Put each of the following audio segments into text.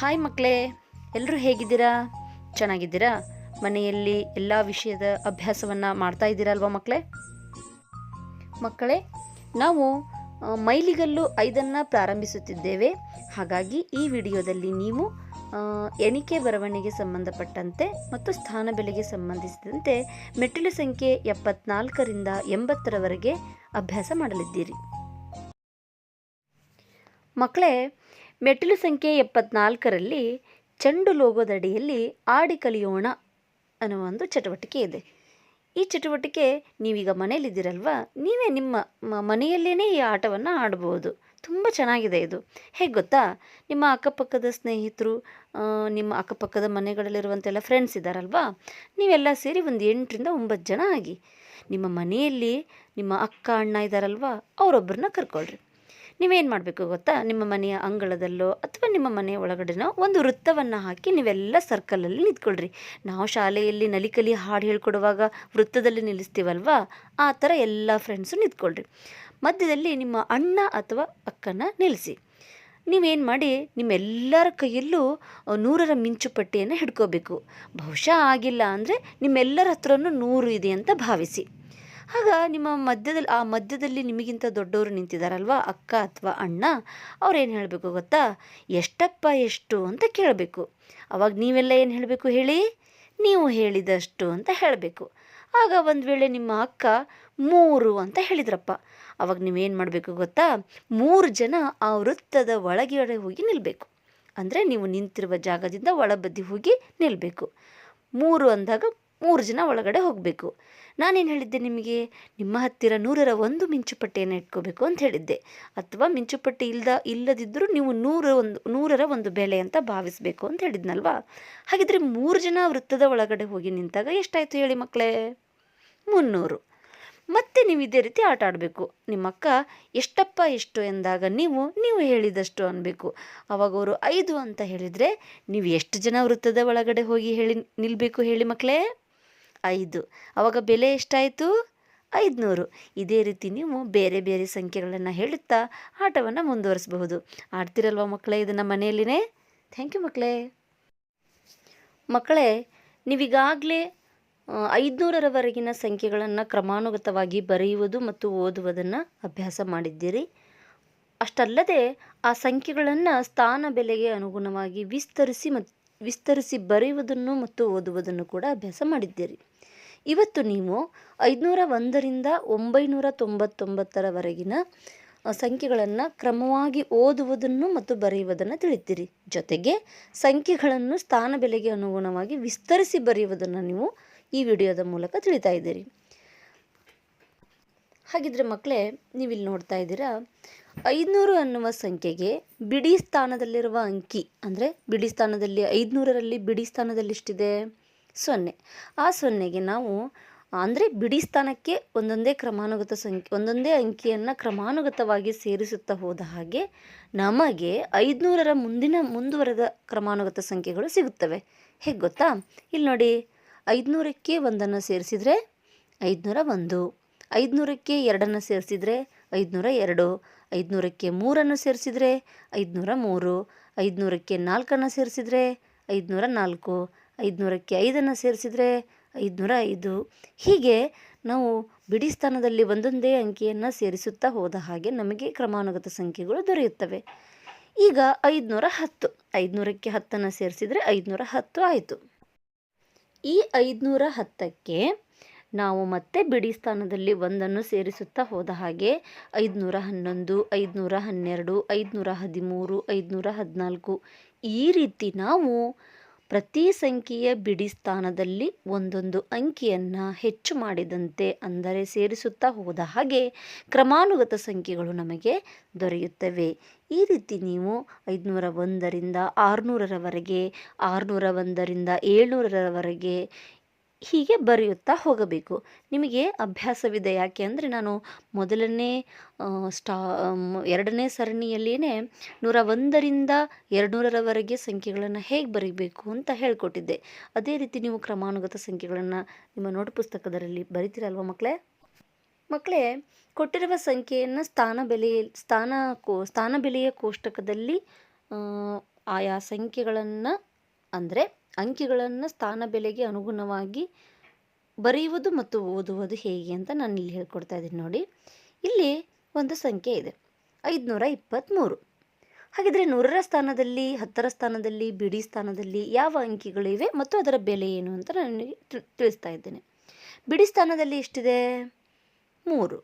Hi ಮಕ್ಕಳೇ ಎಲ್ಲರೂ ಹೇಗಿದ್ದೀರಾ? ಚೆನ್ನಾಗಿದ್ದೀರಾ? ಮನೆಯಲ್ಲಿ ಎಲ್ಲ ವಿಷಯದ ಅಭ್ಯಾಸವನ್ನು ಮಾಡ್ತಾ ಇದ್ದೀರಾ ಅಲ್ವಾ ಮಕ್ಕಳೇ? ಮಕ್ಕಳೇ, ನಾವು ಮೈಲಿಗಲ್ಲು ಐದನ್ನು ಪ್ರಾರಂಭಿಸುತ್ತಿದ್ದೇವೆ. ಹಾಗಾಗಿ ಈ ವಿಡಿಯೋದಲ್ಲಿ ನೀವು ಎಣಿಕೆ ಬರವಣಿಗೆ ಸಂಬಂಧಪಟ್ಟಂತೆ ಮತ್ತು ಸ್ಥಾನ ಬೆಲೆಗೆ ಸಂಬಂಧಿಸಿದಂತೆ ಮೆಟ್ಟಿಲು ಸಂಖ್ಯೆ ಎಪ್ಪತ್ನಾಲ್ಕರಿಂದ ಎಂಬತ್ತರವರೆಗೆ ಅಭ್ಯಾಸ ಮಾಡಲಿದ್ದೀರಿ. ಮಕ್ಕಳೇ, ಮೆಟ್ಟಿಲು ಸಂಖ್ಯೆ ಎಪ್ಪತ್ನಾಲ್ಕರಲ್ಲಿ ಚೆಂಡು ಲೋಗೋದಡಿಯಲ್ಲಿ ಆಡಿ ಕಲಿಯೋಣ ಅನ್ನುವ ಒಂದು ಚಟುವಟಿಕೆ ಇದೆ. ಈ ಚಟುವಟಿಕೆ ನೀವೀಗ ಮನೇಲಿದ್ದೀರಲ್ವಾ ನೀವೇ ನಿಮ್ಮ ಮನೆಯಲ್ಲೇ ಈ ಆಟವನ್ನು ಆಡ್ಬೋದು. ತುಂಬ ಚೆನ್ನಾಗಿದೆ ಇದು. ಹೇಗೆ ಗೊತ್ತಾ? ನಿಮ್ಮ ಅಕ್ಕಪಕ್ಕದ ಸ್ನೇಹಿತರು ನಿಮ್ಮ ಅಕ್ಕಪಕ್ಕದ ಮನೆಗಳಲ್ಲಿರುವಂತೆಲ್ಲ ಫ್ರೆಂಡ್ಸ್ ಇದ್ದಾರಲ್ವಾ? ನೀವೆಲ್ಲ ಸೇರಿ ಒಂದು ಎಂಟರಿಂದ ಒಂಬತ್ತು ಜನ ಆಗಿ ನಿಮ್ಮ ಮನೆಯಲ್ಲಿ ನಿಮ್ಮ ಅಕ್ಕ, ಅಣ್ಣ ಇದ್ದಾರಲ್ವಾ? ಅವರೊಬ್ಬರನ್ನ ಕರ್ಕೊಳ್ರಿ. ನೀವೇನು ಮಾಡಬೇಕು ಗೊತ್ತಾ? ನಿಮ್ಮ ಮನೆಯ ಅಂಗಳದಲ್ಲೋ ಅಥವಾ ನಿಮ್ಮ ಮನೆಯ ಒಳಗಡೆನೋ ಒಂದು ವೃತ್ತವನ್ನು ಹಾಕಿ ನೀವೆಲ್ಲ ಸರ್ಕಲಲ್ಲಿ ನಿಂತ್ಕೊಳ್ರಿ. ನಾವು ಶಾಲೆಯಲ್ಲಿ ನಲಿಕಲಿ ಹಾಡು ಹೇಳ್ಕೊಡುವಾಗ ವೃತ್ತದಲ್ಲಿ ನಿಲ್ಲಿಸ್ತೀವಲ್ವಾ? ಆ ಥರ ಎಲ್ಲ ಫ್ರೆಂಡ್ಸು ನಿಂತ್ಕೊಳ್ರಿ. ಮಧ್ಯದಲ್ಲಿ ನಿಮ್ಮ ಅಣ್ಣ ಅಥವಾ ಅಕ್ಕನ ನಿಲ್ಲಿಸಿ. ನೀವೇನು ಮಾಡಿ ನಿಮ್ಮೆಲ್ಲರ ಕೈಯಲ್ಲೂ ನೂರರ ಮಿಂಚು ಪಟ್ಟಿಯನ್ನು ಹಿಡ್ಕೋಬೇಕು. ಬಹುಶಃ ಆಗಿಲ್ಲ ಅಂದರೆ ನಿಮ್ಮೆಲ್ಲರ ಹತ್ರನೂ ನೂರು ಇದೆ ಅಂತ ಭಾವಿಸಿ. ಆಗ ನಿಮ್ಮ ಮಧ್ಯದಲ್ಲಿ, ಆ ಮಧ್ಯದಲ್ಲಿ ನಿಮಗಿಂತ ದೊಡ್ಡವರು ನಿಂತಿದ್ದಾರಲ್ವಾ ಅಕ್ಕ ಅಥವಾ ಅಣ್ಣ? ಅವ್ರೇನು ಹೇಳಬೇಕು ಗೊತ್ತಾ? ಎಷ್ಟಪ್ಪ ಎಷ್ಟು ಅಂತ ಕೇಳಬೇಕು. ಅವಾಗ ನೀವೆಲ್ಲ ಏನು ಹೇಳಬೇಕು ಹೇಳಿ? ನೀವು ಹೇಳಿದಷ್ಟು ಅಂತ ಹೇಳಬೇಕು. ಆಗ ಒಂದು ವೇಳೆ ನಿಮ್ಮ ಅಕ್ಕ, ಮೂರು ಅಂತ ಹೇಳಿದ್ರಪ್ಪ. ಅವಾಗ ನೀವೇನು ಮಾಡಬೇಕು ಗೊತ್ತಾ? ಮೂರು ಜನ ಆ ವೃತ್ತದ ಒಳಗೆ ಹೋಗಿ ನಿಲ್ಲಬೇಕು ಅಂದರೆ ನೀವು ನಿಂತಿರುವ ಜಾಗದಿಂದ ಒಳಬದಿ ಹೋಗಿ ನಿಲ್ಲಬೇಕು ಮೂರು ಅಂದಾಗ ಮೂರು ಜನ ಒಳಗಡೆ ಹೋಗಬೇಕು. ನಾನೇನು ಹೇಳಿದ್ದೆ ನಿಮಗೆ? ನಿಮ್ಮ ಹತ್ತಿರ ನೂರರ ಒಂದು ಮಿಂಚುಪಟ್ಟಿಯನ್ನು ಇಟ್ಕೋಬೇಕು ಅಂತ ಹೇಳಿದ್ದೆ. ಅಥವಾ ಮಿಂಚುಪಟ್ಟಿ ಇಲ್ಲದ ಇಲ್ಲದಿದ್ದರೂ ನೀವು ನೂರ ಒಂದು, ನೂರರ ಒಂದು ಬೆಲೆ ಅಂತ ಭಾವಿಸಬೇಕು ಅಂತ ಹೇಳಿದ್ನಲ್ವಾ? ಹಾಗಿದ್ರೆ ಮೂರು ಜನ ವೃತ್ತದ ಒಳಗಡೆ ಹೋಗಿ ನಿಂತಾಗ ಎಷ್ಟಾಯಿತು ಹೇಳಿ ಮಕ್ಕಳೇ ಮುನ್ನೂರು. ಮತ್ತೆ ನೀವು ಇದೇ ರೀತಿ ಆಟ ಆಡಬೇಕು. ನಿಮ್ಮ ಅಕ್ಕ, ಎಷ್ಟಪ್ಪ ಎಷ್ಟು? ಎಂದಾಗ, ನೀವು ನೀವು ಹೇಳಿದಷ್ಟು ಅನ್ನಬೇಕು ಅವಾಗ ಅವರು ಐದು ಅಂತ ಹೇಳಿದರೆ, ನೀವು ಎಷ್ಟು ಜನ ವೃತ್ತದ ಒಳಗಡೆ ಹೋಗಿ ಹೇಳಿ ನಿಲ್ಲಬೇಕು ಹೇಳಿ ಮಕ್ಕಳೇ ಐದು. ಅವಾಗ ಬೆಲೆ ಎಷ್ಟಾಯಿತು? ಐದುನೂರು. ಇದೇ ರೀತಿ ನೀವು ಬೇರೆ ಬೇರೆ ಸಂಖ್ಯೆಗಳನ್ನು ಹೇಳುತ್ತಾ ಆಟವನ್ನು ಮುಂದುವರಿಸಬಹುದು. ಆಡ್ತಿರಲ್ವ ಮಕ್ಕಳೇ ಇದನ್ನು ಮನೆಯಲ್ಲಿನೇ? ಥ್ಯಾಂಕ್ ಯು ಮಕ್ಕಳೇ. ಮಕ್ಕಳೇ, ನೀವೀಗಾಗಲೇ ಐದುನೂರರವರೆಗಿನ ಸಂಖ್ಯೆಗಳನ್ನು ಕ್ರಮಾನುಗತವಾಗಿ ಬರೆಯುವುದು ಮತ್ತು ಓದುವುದನ್ನು ಅಭ್ಯಾಸ ಮಾಡಿದ್ದೀರಿ. ಅಷ್ಟಲ್ಲದೆ, ಆ ಸಂಖ್ಯೆಗಳನ್ನು ಸ್ಥಾನ ಬೆಲೆಗೆ ಅನುಗುಣವಾಗಿ ವಿಸ್ತರಿಸಿ ಮತ್ತು ವಿಸ್ತರಿಸಿ ಬರೆಯುವುದನ್ನು ಮತ್ತು ಓದುವುದನ್ನು ಕೂಡ ಅಭ್ಯಾಸ ಮಾಡಿದ್ದೀರಿ. ಇವತ್ತು ನೀವು ಐದುನೂರ ಒಂದರಿಂದ ಒಂಬೈನೂರ ತೊಂಬತ್ತೊಂಬತ್ತರವರೆಗಿನ ಸಂಖ್ಯೆಗಳನ್ನು ಕ್ರಮವಾಗಿ ಓದುವುದನ್ನು ಮತ್ತು ಬರೆಯುವುದನ್ನು ತಿಳಿತೀರಿ. ಜೊತೆಗೆ ಸಂಖ್ಯೆಗಳನ್ನು ಸ್ಥಾನ ಬೆಲೆಗೆ ಅನುಗುಣವಾಗಿ ವಿಸ್ತರಿಸಿ ಬರೆಯುವುದನ್ನು ನೀವು ಈ ವಿಡಿಯೋದ ಮೂಲಕ ತಿಳಿತಾ ಇದ್ದೀರಿ. ಹಾಗಿದ್ರೆ ಮಕ್ಕಳೇ ನೀವಿಲ್ಲಿ ನೋಡ್ತಾ ಇದ್ದೀರಾ, ಐದುನೂರು ಅನ್ನುವ ಸಂಖ್ಯೆಗೆ ಬಿಡಿ ಸ್ಥಾನದಲ್ಲಿರುವ ಅಂಕಿ, ಅಂದರೆ ಬಿಡಿ ಸ್ಥಾನದಲ್ಲಿ ಐದುನೂರರಲ್ಲಿ ಬಿಡಿ ಸ್ಥಾನದಲ್ಲಿ ಎಷ್ಟಿದೆ ಸೊನ್ನೆ. ಆ ಸೊನ್ನೆಗೆ ನಾವು, ಅಂದರೆ ಬಿಡಿ ಸ್ಥಾನಕ್ಕೆ ಒಂದೊಂದೇ ಕ್ರಮಾನುಗತ ಸಂಖ್ಯೆ, ಒಂದೊಂದೇ ಅಂಕಿಯನ್ನು ಕ್ರಮಾನುಗತವಾಗಿ ಸೇರಿಸುತ್ತಾ ಹೋದ ಹಾಗೆ ನಮಗೆ ಐದುನೂರರ ಮುಂದಿನ, ಮುಂದುವರೆದ ಕ್ರಮಾನುಗತ ಸಂಖ್ಯೆಗಳು ಸಿಗುತ್ತವೆ. ಹೇಗೆ ಗೊತ್ತಾ? ಇಲ್ಲಿ ನೋಡಿ, ಐದುನೂರಕ್ಕೆ ಒಂದನ್ನು ಸೇರಿಸಿದರೆ ಐದುನೂರ ಒಂದು, ಐದುನೂರಕ್ಕೆ ಎರಡನ್ನು ಸೇರಿಸಿದರೆ ಐದುನೂರ ಎರಡು, ಐದುನೂರಕ್ಕೆ ಮೂರನ್ನು ಸೇರಿಸಿದರೆ ಐದುನೂರ ಮೂರು, ಐದುನೂರಕ್ಕೆ ನಾಲ್ಕನ್ನು ಸೇರಿಸಿದರೆ ಐದುನೂರ ನಾಲ್ಕು ಐದುನೂರಕ್ಕೆ ಐದನ್ನು ಸೇರಿಸಿದರೆ ಐದುನೂರ ಐದು. ಹೀಗೆ ನಾವು ಬಿಡಿ ಸ್ಥಾನದಲ್ಲಿ ಒಂದೊಂದೇ ಅಂಕಿಯನ್ನು ಸೇರಿಸುತ್ತಾ ಹೋದ ಹಾಗೆ ನಮಗೆ ಕ್ರಮಾನುಗತ ಸಂಖ್ಯೆಗಳು ದೊರೆಯುತ್ತವೆ. ಈಗ ಐದುನೂರ ಹತ್ತು. ಐದುನೂರಕ್ಕೆ ಹತ್ತನ್ನು ಸೇರಿಸಿದರೆ ಐದುನೂರ ಹತ್ತು ಆಯಿತು. ಈ ಐದುನೂರ ಹತ್ತಕ್ಕೆ ನಾವು ಮತ್ತೆ ಬಿಡಿ ಸ್ಥಾನದಲ್ಲಿ ಒಂದನ್ನು ಸೇರಿಸುತ್ತಾ ಹೋದ ಹಾಗೆ ಐದುನೂರ ಹನ್ನೊಂದು, ಐದುನೂರ ಹನ್ನೆರಡು, ಐದುನೂರ ಹದಿಮೂರು, ಐದುನೂರ ಹದಿನಾಲ್ಕು ಈ ರೀತಿ ನಾವು ಪ್ರತಿ ಸಂಖ್ಯೆಯ ಬಿಡಿ ಸ್ಥಾನದಲ್ಲಿ ಒಂದೊಂದು ಅಂಕಿಯನ್ನು ಹೆಚ್ಚು ಮಾಡಿದಂತೆ ಅಂದರೆ ಸೇರಿಸುತ್ತಾ ಹೋದ ಹಾಗೆ ಕ್ರಮಾನುಗತ ಸಂಖ್ಯೆಗಳು ನಮಗೆ ದೊರೆಯುತ್ತವೆ. ಈ ರೀತಿ ನೀವು ಐದುನೂರ ಒಂದರಿಂದ ಆರುನೂರರವರೆಗೆ, ಆರುನೂರ ಒಂದರಿಂದ ಏಳ್ನೂರರವರೆಗೆ ಹೀಗೆ ಬರೆಯುತ್ತಾ ಹೋಗಬೇಕು. ನಿಮಗೆ ಅಭ್ಯಾಸವಿದೆ ಯಾಕೆ ಅಂದರೆ ನಾನು ಮೊದಲನೇ ಸ್ಟಾ ಎರಡನೇ ಸರಣಿಯಲ್ಲಿಯೇ ನೂರ ಒಂದರಿಂದ ಎರಡುನೂರರವರೆಗೆ ಸಂಖ್ಯೆಗಳನ್ನು ಹೇಗೆ ಬರೀಬೇಕು ಅಂತ ಹೇಳಿಕೊಟ್ಟಿದ್ದೆ. ಅದೇ ರೀತಿ ನೀವು ಕ್ರಮಾನುಗತ ಸಂಖ್ಯೆಗಳನ್ನು ನಿಮ್ಮ ನೋಟ್ ಪುಸ್ತಕದಲ್ಲಿ ಬರಿತೀರಲ್ವ ಮಕ್ಕಳೇ? ಮಕ್ಕಳೇ, ಕೊಟ್ಟಿರುವ ಸಂಖ್ಯೆಯನ್ನು ಸ್ಥಾನ ಬೆಲೆಯ ಸ್ಥಾನ ಕೋ, ಸ್ಥಾನ ಬೆಲೆಯ ಕೋಷ್ಟಕದಲ್ಲಿ ಆಯಾ ಸಂಖ್ಯೆಗಳನ್ನು ಅಂದರೆ ಅಂಕಿಗಳನ್ನು ಸ್ಥಾನ ಬೆಲೆಗೆ ಅನುಗುಣವಾಗಿ ಬರೆಯುವುದು ಮತ್ತು ಓದುವುದು ಹೇಗೆ ಅಂತ ನಾನು ಇಲ್ಲಿ ಹೇಳ್ಕೊಡ್ತಾ ಇದ್ದೀನಿ ನೋಡಿ. ಇಲ್ಲಿ ಒಂದು ಸಂಖ್ಯೆ ಇದೆ. ಐದುನೂರ ಇಪ್ಪತ್ತ್ಮೂರು ಹಾಗಿದ್ರೆ ನೂರರ ಸ್ಥಾನದಲ್ಲಿ, ಹತ್ತರ ಸ್ಥಾನದಲ್ಲಿ, ಬಿಡಿ ಸ್ಥಾನದಲ್ಲಿ ಯಾವ ಅಂಕಿಗಳಿವೆ ಮತ್ತು ಅದರ ಬೆಲೆ ಏನು ಅಂತ ನಾನು ತಿಳಿಸ್ತಾ ಇದ್ದೇನೆ. ಬಿಡಿ ಸ್ಥಾನದಲ್ಲಿ ಎಷ್ಟಿದೆ? ಮೂರು.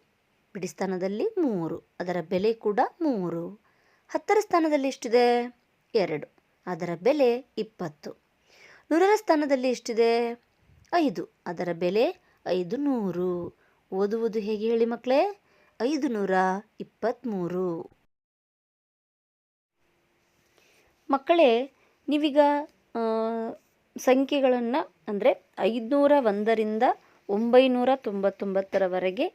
ಬಿಡಿ ಸ್ಥಾನದಲ್ಲಿ ಮೂರು. ಅದರ ಬೆಲೆ ಕೂಡ ಮೂರು. ಹತ್ತರ ಸ್ಥಾನದಲ್ಲಿ ಎಷ್ಟಿದೆ? ಎರಡು. ಅದರ ಬೆಲೆ ಇಪ್ಪತ್ತು. ನೂರರ ಸ್ಥಾನದಲ್ಲಿ ಎಷ್ಟಿದೆ? ಐದು. ಅದರ ಬೆಲೆ ಐದು ನೂರು ಓದುವುದು ಹೇಗೆ ಹೇಳಿ ಮಕ್ಕಳೇ? ಐದು ನೂರ ಇಪ್ಪತ್ತ್ಮೂರು ಮಕ್ಕಳೇ, ನೀವೀಗ ಸಂಖ್ಯೆಗಳನ್ನು ಅಂದರೆ ಐದುನೂರ ಒಂದರಿಂದ ಒಂಬೈನೂರ ತೊಂಬತ್ತೊಂಬತ್ತರವರೆಗೆ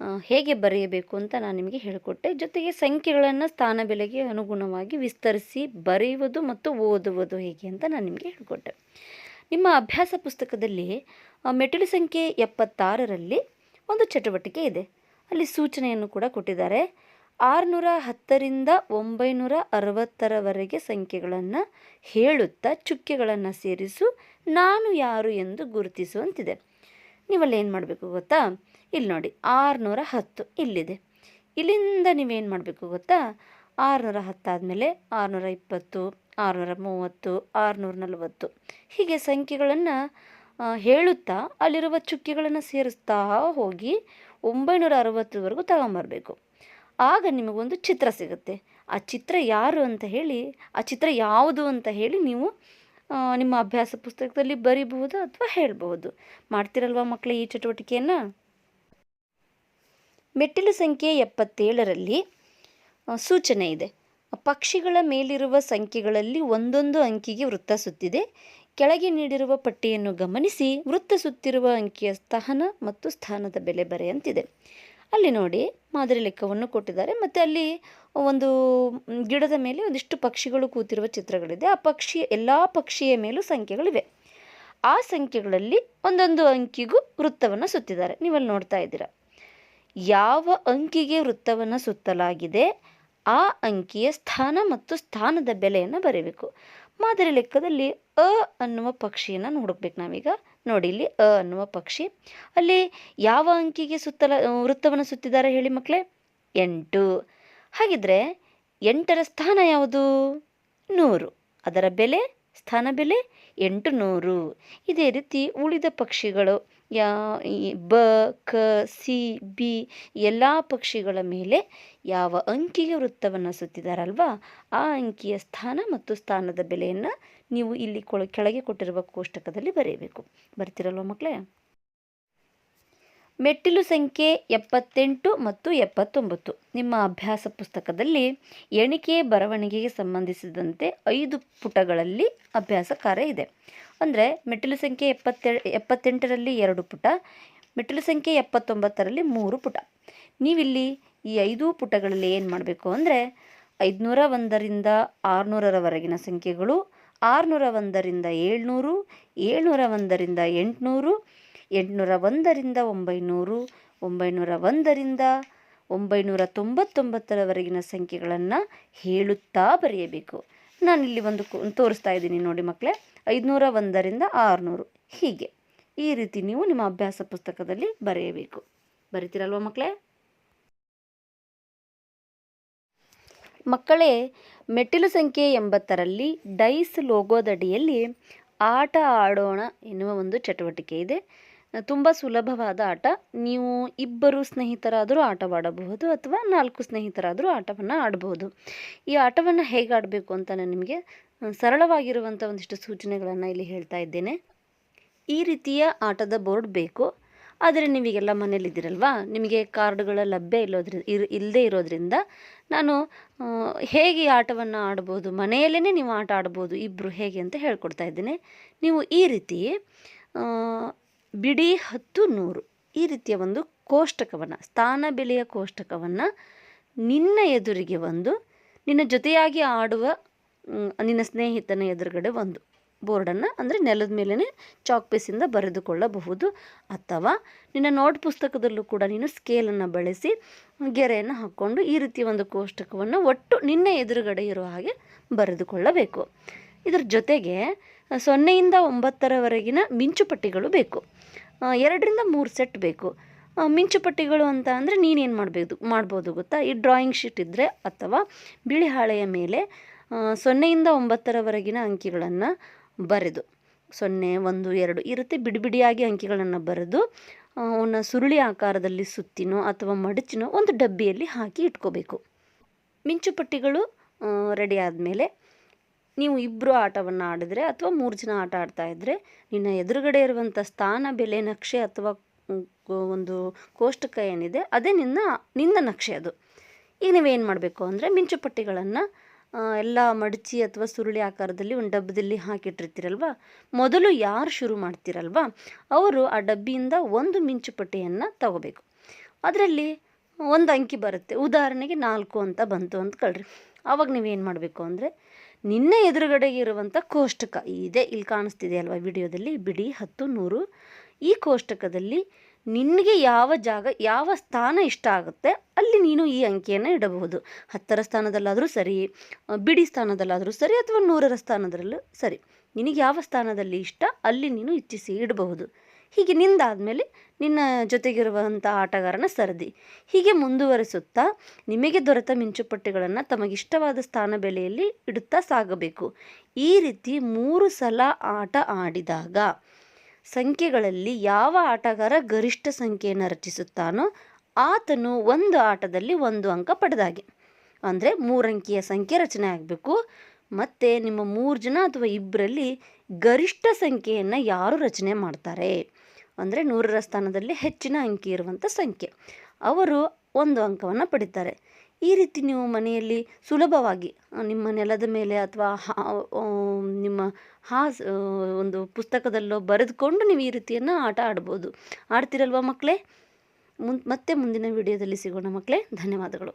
ಹೇಗೆ ಬರೆಯಬೇಕು ಅಂತ ನಾನು ನಿಮಗೆ ಹೇಳಿಕೊಟ್ಟೆ. ಜೊತೆಗೆ ಸಂಖ್ಯೆಗಳನ್ನು ಸ್ಥಾನ ಬೆಲೆಗೆ ಅನುಗುಣವಾಗಿ ವಿಸ್ತರಿಸಿ ಬರೆಯುವುದು ಮತ್ತು ಓದುವುದು ಹೇಗೆ ಅಂತ ನಾನು ನಿಮಗೆ ಹೇಳಿಕೊಟ್ಟೆ. ನಿಮ್ಮ ಅಭ್ಯಾಸ ಪುಸ್ತಕದಲ್ಲಿ ಮೆಟ್ಟಿಲು ಸಂಖ್ಯೆ ಎಪ್ಪತ್ತಾರರಲ್ಲಿ ಒಂದು ಚಟುವಟಿಕೆ ಇದೆ. ಅಲ್ಲಿ ಸೂಚನೆಯನ್ನು ಕೂಡ ಕೊಟ್ಟಿದ್ದಾರೆ. ಆರುನೂರ ಹತ್ತರಿಂದ ಒಂಬೈನೂರ ಅರವತ್ತರವರೆಗೆ ಸಂಖ್ಯೆಗಳನ್ನು ಹೇಳುತ್ತಾ ಚುಕ್ಕೆಗಳನ್ನು ಸೇರಿಸು, ನಾನು ಯಾರು ಎಂದು ಗುರುತಿಸುವಂತಿದೆ. ನೀವಲ್ಲಿ ಏನು ಮಾಡಬೇಕು ಗೊತ್ತಾ? ಇಲ್ಲಿ ನೋಡಿ, ಆರುನೂರ ಹತ್ತು ಇಲ್ಲಿದೆ. ಇಲ್ಲಿಂದ ನೀವೇನು ಮಾಡಬೇಕು ಗೊತ್ತಾ? ಆರುನೂರ ಹತ್ತಾದಮೇಲೆ ಆರುನೂರ ಇಪ್ಪತ್ತು, ಆರುನೂರ ಮೂವತ್ತು, ಆರುನೂರ ನಲವತ್ತು ಹೀಗೆ ಸಂಖ್ಯೆಗಳನ್ನು ಹೇಳುತ್ತಾ ಅಲ್ಲಿರುವ ಚುಕ್ಕೆಗಳನ್ನು ಸೇರಿಸ್ತಾ ಹೋಗಿ ಒಂಬೈನೂರ ಅರವತ್ತರವರೆಗೂ ತಗೊಂಬರಬೇಕು. ಆಗ ನಿಮಗೊಂದು ಚಿತ್ರ ಸಿಗುತ್ತೆ. ಆ ಚಿತ್ರ ಯಾರು ಅಂತ ಹೇಳಿ, ಆ ಚಿತ್ರ ಯಾವುದು ಅಂತ ಹೇಳಿ ನೀವು ನಿಮ್ಮ ಅಭ್ಯಾಸ ಪುಸ್ತಕದಲ್ಲಿ ಬರಿಬಹುದು ಅಥವಾ ಹೇಳಬಹುದು. ಮಾಡ್ತಿರಲ್ವಾ ಮಕ್ಕಳ ಈ ಚಟುವಟಿಕೆಯನ್ನು? ಮೆಟ್ಟಿಲು ಸಂಖ್ಯೆ ಎಪ್ಪತ್ತೇಳರಲ್ಲಿ ಸೂಚನೆ ಇದೆ. ಪಕ್ಷಿಗಳ ಮೇಲಿರುವ ಸಂಖ್ಯೆಗಳಲ್ಲಿ ಒಂದೊಂದು ಅಂಕಿಗೆ ವೃತ್ತ ಸುತ್ತಿದೆ. ಕೆಳಗೆ ನೀಡಿರುವ ಪಟ್ಟಿಯನ್ನು ಗಮನಿಸಿ, ವೃತ್ತ ಸುತ್ತಿರುವ ಅಂಕಿಯ ಸ್ಥಾನ ಮತ್ತು ಸ್ಥಾನದ ಬೆಲೆ ಬರೆಯಂತಿದೆ. ಅಲ್ಲಿ ನೋಡಿ, ಮಾದರಿ ಲೆಕ್ಕವನ್ನು ಕೊಟ್ಟಿದ್ದಾರೆ. ಮತ್ತು ಅಲ್ಲಿ ಒಂದು ಗಿಡದ ಮೇಲೆ ಒಂದಿಷ್ಟು ಪಕ್ಷಿಗಳು ಕೂತಿರುವ ಚಿತ್ರಗಳಿದೆ. ಆ ಪಕ್ಷಿ ಎಲ್ಲ ಪಕ್ಷಿಯ ಮೇಲೂ ಸಂಖ್ಯೆಗಳಿವೆ. ಆ ಸಂಖ್ಯೆಗಳಲ್ಲಿ ಒಂದೊಂದು ಅಂಕಿಗೂ ವೃತ್ತವನ್ನು ಸುತ್ತಿದ್ದಾರೆ. ನೀವಲ್ಲಿ ನೋಡ್ತಾ ಇದ್ದೀರಾ? ಯಾವ ಅಂಕಿಗೆ ವೃತ್ತವನ್ನು ಸುತ್ತಲಾಗಿದೆ? ಆ ಅಂಕಿಯ ಸ್ಥಾನ ಮತ್ತು ಸ್ಥಾನದ ಬೆಲೆಯನ್ನು ಬರೀಬೇಕು. ಮಾದರಿ ಲೆಕ್ಕದಲ್ಲಿ ಅ ಅನ್ನುವ ಪಕ್ಷಿಯನ್ನು ನೋಡಬೇಕು ನಾವೀಗ. ನೋಡಿ, ಇಲ್ಲಿ ಅ ಅನ್ನುವ ಪಕ್ಷಿ. ಅಲ್ಲಿ ಯಾವ ಅಂಕಿಗೆ ಸುತ್ತಲ ವೃತ್ತವನ್ನು ಸುತ್ತಿದ್ದಾರೆ ಹೇಳಿ ಮಕ್ಕಳೇ ಎಂಟು. ಹಾಗಿದ್ರೆ ಎಂಟರ ಸ್ಥಾನ ಯಾವುದು? ನೂರು. ಅದರ ಬೆಲೆ, ಸ್ಥಾನ ಬೆಲೆ ಎಂಟು ನೂರು. ಇದೇ ರೀತಿ ಉಳಿದ ಪಕ್ಷಿಗಳು ಯಾ ಬ, ಕ, ಸಿ, ಬಿ ಎಲ್ಲ ಪಕ್ಷಿಗಳ ಮೇಲೆ ಯಾವ ಅಂಕಿಗೆ ವೃತ್ತವನ್ನು ಸುತ್ತಿದಾರಲ್ವಾ? ಆ ಅಂಕಿಯ ಸ್ಥಾನ ಮತ್ತು ಸ್ಥಾನದ ಬೆಲೆಯನ್ನು ನೀವು ಇಲ್ಲಿ ಕೊಳ, ಕೆಳಗೆ ಕೊಟ್ಟಿರುವ ಕೋಷ್ಟಕದಲ್ಲಿ ಬರೆಯಬೇಕು. ಬರ್ತಿರಲ್ವ ಮಕ್ಕಳೇ? ಮೆಟ್ಟಿಲು ಸಂಖ್ಯೆ ಎಪ್ಪತ್ತೆಂಟು ಮತ್ತು ಎಪ್ಪತ್ತೊಂಬತ್ತು. ನಿಮ್ಮ ಅಭ್ಯಾಸ ಪುಸ್ತಕದಲ್ಲಿ ಎಣಿಕೆ ಬರವಣಿಗೆಗೆ ಸಂಬಂಧಿಸಿದಂತೆ ಐದು ಪುಟಗಳಲ್ಲಿ ಅಭ್ಯಾಸ ಕಾರ್ಯ ಇದೆ. ಅಂದರೆ ಮೆಟ್ಟಿಲು ಸಂಖ್ಯೆ ಎಪ್ಪತ್ತೆ ಎಪ್ಪತ್ತೆಂಟರಲ್ಲಿ ಎರಡು ಪುಟ, ಮೆಟ್ಟಿಲು ಸಂಖ್ಯೆ ಎಪ್ಪತ್ತೊಂಬತ್ತರಲ್ಲಿ ಮೂರು ಪುಟ. ನೀವಿಲ್ಲಿ ಈ ಐದು ಪುಟಗಳಲ್ಲಿ ಏನು ಮಾಡಬೇಕು ಅಂದರೆ ಐದುನೂರ ಒಂದರಿಂದ ಆರುನೂರರವರೆಗಿನ ಸಂಖ್ಯೆಗಳು, ಆರುನೂರ ಒಂದರಿಂದ ಏಳ್ನೂರು, ಏಳ್ನೂರ ಒಂದರಿಂದ ಎಂಟುನೂರು ಎಂಟುನೂರ ಒಂದರಿಂದ ಒಂಬೈನೂರು ಒಂಬೈನೂರ ಒಂದರಿಂದ ಒಂಬೈನೂರ ತೊಂಬತ್ತೊಂಬತ್ತರವರೆಗಿನ ಸಂಖ್ಯೆಗಳನ್ನು ಹೇಳುತ್ತಾ ಬರೆಯಬೇಕು. ನಾನಿಲ್ಲಿ ಒಂದು ತೋರಿಸ್ತಾ ಇದ್ದೀನಿ ನೋಡಿ ಮಕ್ಕಳೇ ಐದುನೂರ ಒಂದರಿಂದ ಆರುನೂರು. ಹೀಗೆ. ಈ ರೀತಿ ನೀವು ನಿಮ್ಮ ಅಭ್ಯಾಸ ಪುಸ್ತಕದಲ್ಲಿ ಬರೆಯಬೇಕು. ಬರಿತೀರಲ್ವ ಮಕ್ಕಳೇ ಮಕ್ಕಳೇ, ಮೆಟ್ಟಿಲು ಸಂಖ್ಯೆ ಎಂಬತ್ತರಲ್ಲಿ ಡೈಸ್ ಲೋಗೋದಡಿಯಲ್ಲಿ ಆಟ ಆಡೋಣ ಎನ್ನುವ ಒಂದು ಚಟುವಟಿಕೆ ಇದೆ. ತುಂಬ ಸುಲಭವಾದ ಆಟ. ನೀವು ಇಬ್ಬರು ಸ್ನೇಹಿತರಾದರೂ ಆಟವಾಡಬಹುದು ಅಥವಾ ನಾಲ್ಕು ಸ್ನೇಹಿತರಾದರೂ ಆಟವನ್ನು ಆಡಬಹುದು. ಈ ಆಟವನ್ನು ಹೇಗೆ ಆಡಬೇಕು ಅಂತ ನಾನು ನಿಮಗೆ ಸರಳವಾಗಿರುವಂಥ ಒಂದಿಷ್ಟು ಸೂಚನೆಗಳನ್ನು ಇಲ್ಲಿ ಹೇಳ್ತಾ ಇದ್ದೇನೆ. ಈ ರೀತಿಯ ಆಟದ ಬೋರ್ಡ್ ಬೇಕು. ಆದರೆ ನೀವೀಗೆಲ್ಲ ಮನೇಲಿದ್ದೀರಲ್ವಾ ನಿಮಗೆ ಕಾರ್ಡ್ಗಳ ಲಭ್ಯ ಇಲ್ಲೋದ್ರಿ, ಇರ್ ಇಲ್ಲದೆ ಇರೋದ್ರಿಂದ ನಾನು ಹೇಗೆ ಈ ಆಟವನ್ನು ಆಡ್ಬೋದು ಮನೆಯಲ್ಲೇ ನೀವು ಆಟ ಆಡ್ಬೋದು ಇಬ್ಬರು ಹೇಗೆ ಅಂತ ಹೇಳ್ಕೊಡ್ತಾ ಇದ್ದೀನಿ. ನೀವು ಈ ರೀತಿ ಬಿಡಿ ಹತ್ತು ನೂರು. ಈ ರೀತಿಯ ಒಂದು ಕೋಷ್ಟಕವನ್ನು, ಸ್ಥಾನ ಬೆಲೆಯ ಕೋಷ್ಟಕವನ್ನು ನಿನ್ನ ಎದುರಿಗೆ ಒಂದು, ನಿನ್ನ ಜೊತೆಯಾಗಿ ಆಡುವ ನಿನ್ನ ಸ್ನೇಹಿತನ ಎದುರುಗಡೆ ಒಂದು ಬೋರ್ಡನ್ನು ಅಂದರೆ ನೆಲದ ಮೇಲೇ ಚಾಕ್ ಪೀಸಿಂದ ಬರೆದುಕೊಳ್ಳಬಹುದು. ಅಥವಾ ನಿನ್ನ ನೋಟ್ ಪುಸ್ತಕದಲ್ಲೂ ಕೂಡ ನೀನು ಸ್ಕೇಲನ್ನು ಬಳಸಿ ಗೆರೆಯನ್ನು ಹಾಕ್ಕೊಂಡು ಈ ರೀತಿಯ ಒಂದು ಕೋಷ್ಟಕವನ್ನು ಒಟ್ಟು ನಿನ್ನ ಎದುರುಗಡೆ ಇರುವ ಹಾಗೆ ಬರೆದುಕೊಳ್ಳಬೇಕು. ಇದರ ಜೊತೆಗೆ ಸೊನ್ನೆಯಿಂದ ಒಂಬತ್ತರವರೆಗಿನ ಮಿಂಚುಪಟ್ಟಿಗಳು ಬೇಕು. ಎರಡರಿಂದ ಮೂರು ಸೆಟ್ ಬೇಕು. ಮಿಂಚುಪಟ್ಟಿಗಳು ಅಂತ ಅಂದರೆ ನೀನೇನು ಮಾಡಬೇಕು, ಮಾಡ್ಬೋದು ಗೊತ್ತಾ? ಈ ಡ್ರಾಯಿಂಗ್ ಶೀಟ್ ಇದ್ದರೆ ಅಥವಾ ಬಿಳಿ ಹಾಳೆಯ ಮೇಲೆ ಸೊನ್ನೆಯಿಂದ ಒಂಬತ್ತರವರೆಗಿನ ಅಂಕಿಗಳನ್ನು ಬರೆದು, ಸೊನ್ನೆ, ಒಂದು, ಎರಡು ಈ ರೀತಿ ಬಿಡಿ ಬಿಡಿಯಾಗಿ ಅಂಕಿಗಳನ್ನು ಬರೆದು ಅವನ್ನ ಸುರುಳಿ ಆಕಾರದಲ್ಲಿ ಸುತ್ತಿನೋ ಅಥವಾ ಮಡಚಿನೋ ಒಂದು ಡಬ್ಬಿಯಲ್ಲಿ ಹಾಕಿ ಇಟ್ಕೋಬೇಕು. ಮಿಂಚುಪಟ್ಟಿಗಳು ರೆಡಿ ಆದಮೇಲೆ ನೀವು ಇಬ್ಬರು ಆಟವನ್ನು ಆಡಿದ್ರೆ ಅಥವಾ ಮೂರು ಜನ ಆಟ ಆಡ್ತಾ ಇದ್ದರೆ ನಿನ್ನ ಎದುರುಗಡೆ ಇರುವಂಥ ಸ್ಥಾನ, ಬೆಲೆ, ನಕ್ಷೆ ಅಥವಾ ಒಂದು ಕೋಷ್ಟಕ ಏನಿದೆ, ಅದೇ ನಿನ್ನ ನಿನ್ನ ನಕ್ಷೆ ಅದು. ಈಗ ನೀವೇನು ಮಾಡಬೇಕು ಅಂದರೆ ಮಿಂಚುಪಟ್ಟಿಗಳನ್ನು ಎಲ್ಲ ಮಡಚಿ ಅಥವಾ ಸುರುಳಿ ಆಕಾರದಲ್ಲಿ ಒಂದು ಡಬ್ಬದಲ್ಲಿ ಹಾಕಿಟ್ಟಿರ್ತೀರಲ್ವ? ಮೊದಲು ಯಾರು ಶುರು ಮಾಡ್ತೀರಲ್ವ? ಅವರು ಆ ಡಬ್ಬಿಯಿಂದ ಒಂದು ಮಿಂಚುಪಟ್ಟಿಯನ್ನು ತಗೋಬೇಕು. ಅದರಲ್ಲಿ ಒಂದು ಅಂಕಿ ಬರುತ್ತೆ. ಉದಾಹರಣೆಗೆ ನಾಲ್ಕು ಅಂತ ಬಂತು ಅಂತ ಕಳ್ರಿ. ಆವಾಗ ನೀವೇನು ಮಾಡಬೇಕು ಅಂದರೆ ನಿನ್ನ ಎದುರುಗಡೆಗೆ ಇರುವಂಥ ಕೋಷ್ಟಕ ಇದೆ. ಇಲ್ಲಿ ಕಾಣಿಸ್ತಿದೆ ಅಲ್ವಾ ವಿಡಿಯೋದಲ್ಲಿ? ಬಿಡಿ ಹತ್ತು ನೂರು. ಈ ಕೋಷ್ಟಕದಲ್ಲಿ ನಿನಗೆ ಯಾವ ಜಾಗ, ಯಾವ ಸ್ಥಾನ ಇಷ್ಟ ಆಗುತ್ತೆ ಅಲ್ಲಿ ನೀನು ಈ ಅಂಕಿಯನ್ನು ಇಡಬಹುದು. ಹತ್ತರ ಸ್ಥಾನದಲ್ಲಾದರೂ ಸರಿ, ಬಿಡಿ ಸ್ಥಾನದಲ್ಲಾದರೂ ಸರಿ ಅಥವಾ ನೂರರ ಸ್ಥಾನದಲ್ಲೂ ಸರಿ. ನಿನಗೆ ಯಾವ ಸ್ಥಾನದಲ್ಲಿ ಇಷ್ಟ ಅಲ್ಲಿ ನೀನು ಇಚ್ಛಿಸಿ ಇಡಬಹುದು. ಹೀಗೆ ನಿಂದಾದಮೇಲೆ ನಿನ್ನ ಜೊತೆಗಿರುವಂಥ ಆಟಗಾರನ ಸರದಿ. ಹೀಗೆ ಮುಂದುವರಿಸುತ್ತಾ ನಿಮಗೆ ದೊರೆತ ಮಿಂಚುಪಟ್ಟಿಗಳನ್ನು ತಮಗಿಷ್ಟವಾದ ಸ್ಥಾನ ಬೆಲೆಯಲ್ಲಿ ಇಡುತ್ತಾ ಸಾಗಬೇಕು. ಈ ರೀತಿ ಮೂರು ಸಲ ಆಟ ಆಡಿದಾಗ ಸಂಖ್ಯೆಗಳಲ್ಲಿ ಯಾವ ಆಟಗಾರ ಗರಿಷ್ಠ ಸಂಖ್ಯೆಯನ್ನು ರಚಿಸುತ್ತಾನೋ ಆತನು ಒಂದು ಆಟದಲ್ಲಿ ಒಂದು ಅಂಕ ಪಡೆದಾಗೆ. ಅಂದರೆ ಮೂರಂಕಿಯ ಸಂಖ್ಯೆ ರಚನೆ ಆಗಬೇಕು. ಮತ್ತು ನಿಮ್ಮ ಮೂರು ಜನ ಅಥವಾ ಇಬ್ಬರಲ್ಲಿ ಗರಿಷ್ಠ ಸಂಖ್ಯೆಯನ್ನು ಯಾರು ರಚನೆ ಮಾಡ್ತಾರೆ? ಅಂದರೆ ನೂರರ ಸ್ಥಾನದಲ್ಲಿ ಹೆಚ್ಚಿನ ಅಂಕಿ ಇರುವಂಥ ಸಂಖ್ಯೆ. ಅವರು ಒಂದು ಅಂಕವನ್ನು ಪಡಿತಾರೆ. ಈ ರೀತಿ ನೀವು ಮನೆಯಲ್ಲಿ ಸುಲಭವಾಗಿ ನಿಮ್ಮ ನೆಲದ ಮೇಲೆ ಅಥವಾ ನಿಮ್ಮ ಹಾಸ್ ಒಂದು ಪುಸ್ತಕದಲ್ಲೋ ಬರೆದುಕೊಂಡು ನೀವು ಈ ರೀತಿಯನ್ನು ಆಟ ಆಡ್ಬೋದು. ಆಡ್ತಿರಲ್ವಾ ಮಕ್ಕಳೇ? ಮುನ್, ಮತ್ತೆ ಮುಂದಿನ ವಿಡಿಯೋದಲ್ಲಿ ಸಿಗೋಣ ಮಕ್ಕಳೇ. ಧನ್ಯವಾದಗಳು.